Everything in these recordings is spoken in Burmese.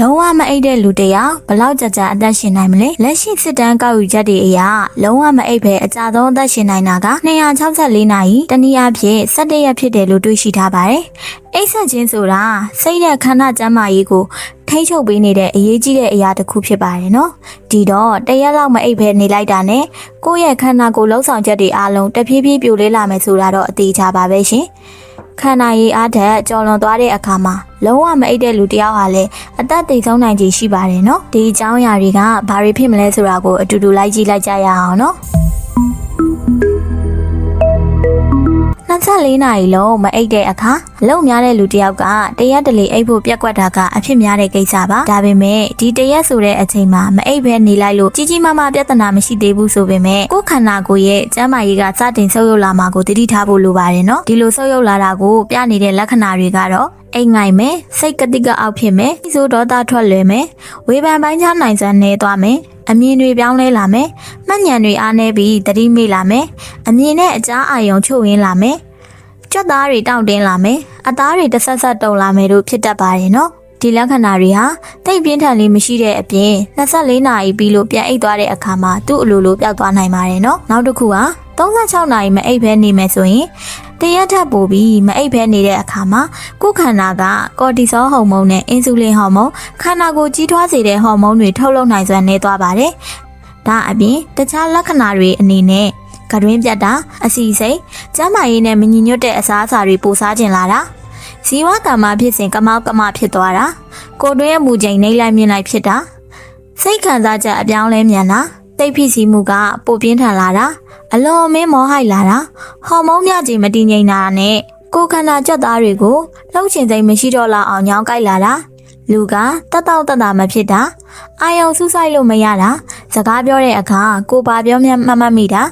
လုံးဝမအိပ်တဲ့လူတစ်ယောက်ဘလောက်ကြာကြာအသက်ရှင်နိုင်မလဲလက်ရှိစစ်တမ်းကောက်ယူချက်တွေအရလုံးဝမအိပ်ပဲအကြဆုံးအသက်ရှင်နိုင်တာက264နာရီတနည်းအားဖြင့်17ရက်ဖြစ်တယ်လို့တွေးရှိထားပါတယ်အိပ်ဆက်ခြင်းဆိုတာစိတ်နဲ့ခန္ဓာကျန်းမာရေးကိုထိန်းချုပ်ပေးနေတဲ့အရေးကြီးတဲ့အရာတစ်ခုဖြစ်ပါတယ်နော်ဒီတော့တရက်လောက်မအိပ်ပဲနေလိုက်တာနဲ့ကိုယ့်ရဲ့ခန္ဓာကိုယ်လှုပ်ဆောင်ချက်တွေအားလုံးတဖြည်းဖြည်းပြိုလဲလာမယ်ဆိုတာတော့အသေးချပါပဲရှင် ခန္ဓာရည်အားထက်ကြော်လွန်သွားတဲ့အခါမှာလုံးဝမအိပ်တဲ့လူတစ်ယောက်ဟာလည်းအသက်သေဆုံးနိုင်ခြေရှိပါတယ်နော်ဒီအကြောင်းအရာတွေကဘာတွေဖြစ်မလဲဆိုတာကိုအတူတူလိုက်ကြည့်လိုက်ကြရအောင်နော် 24နာရီလုံးမအိပ်တဲ့အခါအလုံများတဲ့လူတစ်ယောက်ကတရက်တလေအိပ်ဖို့ပြက်ကွက်တာကအဖြစ်များတဲ့ကိစ္စပါဒါပေမဲ့ဒီတရက်ဆိုတဲ့အချိန်မှာမအိပ်ဘဲနေလိုက်လို့ကြီးကြီးမားမားပြဿနာမရှိသေးဘူးဆိုပေမဲ့ကိုယ်ခန္ဓာကိုယ်ရဲ့ကျန်းမာရေးကစတင်ဆုပ်ယုပ်လာမှာကိုတတိထားဖို့လိုပါတယ်နော်ဒီလိုဆုပ်ယုပ်လာတာကိုပြနေတဲ့လက္ခဏာတွေကတော့အိမ်ငိုင်မယ်စိတ်ကတိကအောက်ဖြစ်မယ်ဒီဆိုဒေါသထွက်လွယ်မယ်ဝေဖန်ပိုင်းခြားနိုင်စွမ်းနေသွားမယ်အမြင်တွေပြောင်းလဲလာမယ်မှတ်ဉာဏ်တွေအားနည်းပြီးတတိမိလာမယ်အမြင်နဲ့အကြားအာရုံချုပ်ရင်းလာမယ် ကြွက်သားတွေတောင့်တင်းလာမယ်အသားတွေတစ်ဆက်ဆက်တုံလာမယ်လို့ဖြစ်တတ်ပါတယ်နော်ဒီလက္ခဏာတွေဟာတိတ်ပြင်းထန်လေးမရှိတဲ့အပြင်24နာရီပြီးလို့ပြန်အိတ်သွားတဲ့အခါမှာသူ့အလိုလိုပျောက်သွားနိုင်ပါတယ်နော်နောက်တစ်ခုက36နာရီမအိတ်ဘဲနေမယ်ဆိုရင်တရက်ထပ်ပို့ပြီးမအိပ်ဖဲနေတဲ့အခါမှာကိုယ်ခန္ဓာကကော်တီဆောဟော်မုန်းနဲ့အင်ဆူလင်ဟော်မုန်းခန္ဓာကိုကြီးထွားစေတဲ့ဟော်မုန်းတွေထုတ်လုပ်နိုင်စွမ်းနေသွားပါတယ်။ဒါအပြင်တခြားလက္ခဏာတွေအနေနဲ့ ကတွင်းပြတ်တာအစီစိတ်ကျန်းမာရေးနဲ့မညီညွတ်တဲ့အစားအစာတွေပိုစားကျင်လာတာဇီဝကမ္မဖြစ်စဉ်ကမောက်ကမဖြစ်သွားတာကိုယ်တွင်းရဲ့မူချိန်နှိမ့်လိုက်မြင်လိုက်ဖြစ်တာစိတ်ခံစားချက်အပြောင်းလဲမြန်တာသိပ်ဖြစ်စီမှုကပိုပြင်းထန်လာတာအလွန်အမင်းမောဟိုက်လာတာဟော်မုန်းမြကြီးမတည်ငြိမ်တာနဲ့ကိုယ်ခန္ဓာကြက်သားတွေကိုလှုပ်ချင်စိတ်မရှိတော့လောက်အောင်ညောင်းကိုက်လာတာလူကတက်တောက်တက်တာမဖြစ်တာအာယုံစူးစိုက်လို့မရတာစကားပြောတဲ့အခါကိုပါပြောမြတ်မတ်မတ်မိတာ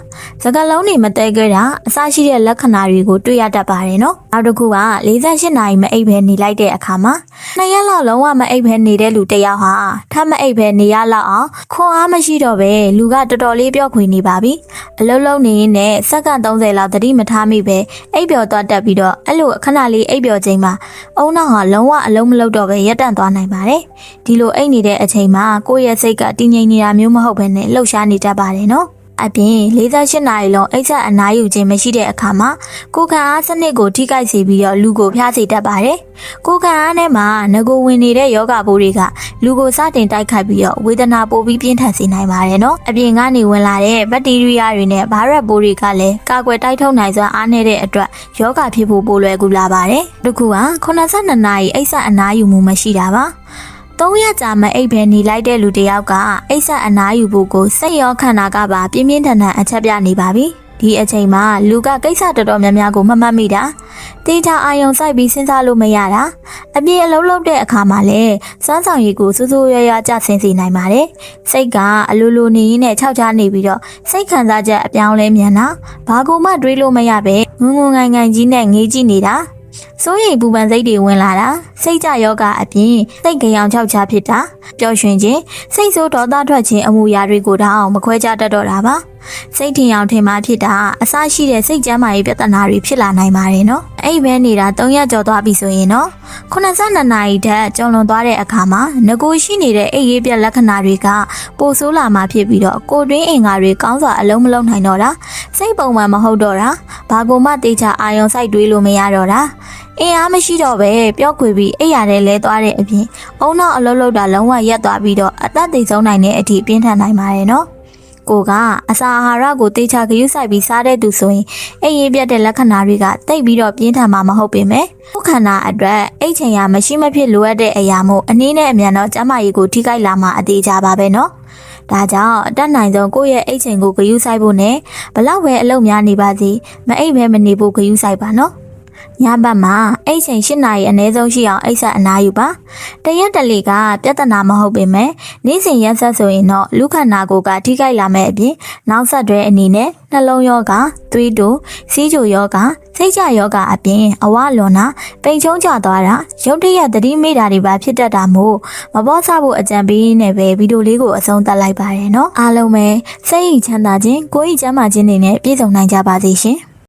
စကားလုံးတွေမတဲခဲ့တာအစရှိတဲ့လက္ခဏာတွေကိုတွေ့ရတတ်ပါတယ်နော်နောက်တစ်ခုက48နာရီမအိပ်ဘဲနေလိုက်တဲ့အခါမှာနှစ်ရက်လောက်လုံးဝမအိပ်ဘဲနေတဲ့လူတစ်ယောက်ဟာထပ်မအိပ်ဘဲနေရလောက်အောင်ခွန်အားမရှိတော့ပဲလူကတော်တော်လေးပြော့ခွေနေပါပြီအလုံးလုံးနေရင်နဲ့စက္ကန့်30လောက်သတိမထားမိပဲအိပ်ပျော်သွားတတ်ပြီးတော့အဲ့လိုခဏလေးအိပ်ပျော်ချိန်မှာအုံနောက်ဟာလုံးဝအလုံးမလုံးတော့ပဲရက်တန့်သွားနိုင်ပါတယ်ဒီလိုအိပ်နေတဲ့အချိန်မှာကိုယ့်ရဲ့စိတ်ကတည်ငြိမ်နေတာမျိုးမဟုတ်ဘဲနဲ့လှုပ်ရှားနေတတ်ပါတယ်နော်အပြင်48နာရီလုံးအိတ်ဆက်အနားယူခြင်းမရှိတဲ့အခါမှာကိုယ်ခံအားစနစ်ကိုထိခိုက်စေပြီးတော့လူကိုဖျားစေတတ်ပါတယ်။ကိုယ်ခံအားနဲ့မှာငကိုဝင်နေတဲ့ယောဂပိုးတွေကလူကိုစတင်တိုက်ခိုက်ပြီးတော့ဝေဒနာပိုပြီးပြင်းထန်စေနိုင်ပါတယ်နော်။အပြင်ကနေဝင်လာတဲ့ဘက်တီးရီးယားတွေနဲ့ဗိုင်းရပ်စ်ပိုးတွေကလည်းကာကွယ်တိုက်ထုတ်နိုင်စွမ်းအားနည်းတဲ့အတွက်ယောဂဖြစ်ဖို့ပိုလွယ်ကူလာပါတယ်။တစ်ခုက82နာရီအိတ်ဆက်အနားယူမှုမရှိတာပါ။ သုံးရက်ကြာမအိပ်ဘဲနေလိုက်တဲ့လူတစ်ယောက်ကအိပ်ဆက်အနားယူဖို့ကိုစိတ်ရောခန္ဓာကပါပြင်းပြင်းထန်ထန်အချက်ပြနေပါပြီဒီအချိန်မှာလူကကိစ္စတော်တော်များများကိုမမှတ်မိတာတေချာအာယုံစိုက်ပြီးစဉ်းစားလို့မရတာအပြည့်အလုံးလုံးတဲ့အခါမှာလည်းစွမ်းဆောင်ရည်ကိုစူးစူးရွရွကြဆင်းစေနိုင်ပါတယ်စိတ်ကအလိုလိုနေရင်းနဲ့ခြောက်ချနေပြီးတော့စိတ်ခံစားချက်အပြောင်းလဲမြန်တာဘာကူမှတွေးလို့မရပဲငုံငုံငိုင်ငိုင်ကြီးနဲ့ငေးကြည့်နေတာ စိုးရိမ်ပူပန်စိတ်တွေဝင်လာတာစိတ်ကြယောဂအပြင်စိတ်ကြောင်ချောက်ချဖြစ်တာပျော်ရွှင်ခြင်းစိတ်ဆိုးဒေါသထွက်ခြင်းအမှုရာတွေကိုတောင်မခွဲခြားတတ်တော့တာပါ စိတ်ထင်အောင်ထင်မှဖြစ်တာအစရှိတဲ့စိတ်ကျမ်းမာရေးပြဿနာတွေဖြစ်လာနိုင်ပါတယ်နော်အဲ့ဘဲနေတာ3ရက်ကျော်သွားပြီဆိုရင်နော်82နာရီတည်းကျော်လွန်သွားတဲ့အခါမှာငကိုရှိနေတဲ့အိပ်ရေးပြလက္ခဏာတွေကပိုဆိုးလာမှဖြစ်ပြီးတော့ကိုတွင်းအင်္ဂါတွေကောင်းစွာအလုံးမလုံးနိုင်တော့တာစိတ်ပုံမှန်မဟုတ်တော့တာဘာကိုမှတေချာအာယုံစိုက်တွေးလို့မရတော့တာအင်အားမရှိတော့ပဲပျော့ခွေပြီးအိပ်ရတဲ့လဲသွားတဲ့အပြင်အုံနောက်အလုံးလုံးတာလုံးဝရက်သွားပြီးတော့အသက်သေဆုံးနိုင်တဲ့အထိပြင်းထန်နိုင်ပါတယ်နော် ကိုကအစာအာဟာရကိုတေချာဂရုစိုက်ပြီးစားတဲ့သူဆိုရင်အိပ်ရေးပြတ်တဲ့လက္ခဏာတွေကတိတ်ပြီးတော့ပြင်းထန်မှာမဟုတ်ပေမဲ့ကိုယ်ခန္ဓာအတွက်အိတ်ချင်ရမရှိမဖြစ်လိုအပ်တဲ့အရာမို့အနည်းနဲ့အမြန်တော့ကျန်းမာရေးကိုထိခိုက်လာမှာအသေးကြပါပဲနော်ဒါကြောင့်အတက်နိုင်ဆုံးကိုယ့်ရဲ့အိတ်ချင်ကိုဂရုစိုက်ဖို့နဲ့ဘလောက်ပဲအလုပ်များနေပါစေမအိတ်ပဲမနေဖို့ဂရုစိုက်ပါနော် ညဘက်မှာအိတ်ချိန်၈နာရီအနည်းဆုံးရှိအောင်အိတ်ဆက်အနားယူပါတရက်တလေကပြဿနာမဟုတ်ပေမဲ့နေ့စဉ်ရက်ဆက်ဆိုရင်တော့လူခန္ဓာကိုယ်ကထိခိုက်လာမဲ့အပြင်နောက်ဆက်တွဲအနေနဲ့နှလုံးယောဂသွေးတိုစီးကြိုယောဂစိတ်ကြယောဂအပြင်အဝလွန်နာပိန်ချုံးကျသွားတာရုတ်တရက်သတိမေ့တာတွေပါဖြစ်တတ်တာမို့မပေါ်ဆဖို့အကြံပေးနေပဲဗီဒီယိုလေးကိုအဆုံးသတ်လိုက်ပါတယ်နော်အားလုံးပဲစိတ်ချမ်းသာခြင်းကိုယ်ဤချမ်းသာခြင်းတွေနဲ့ပြည့်စုံနိုင်ကြပါစေရှင်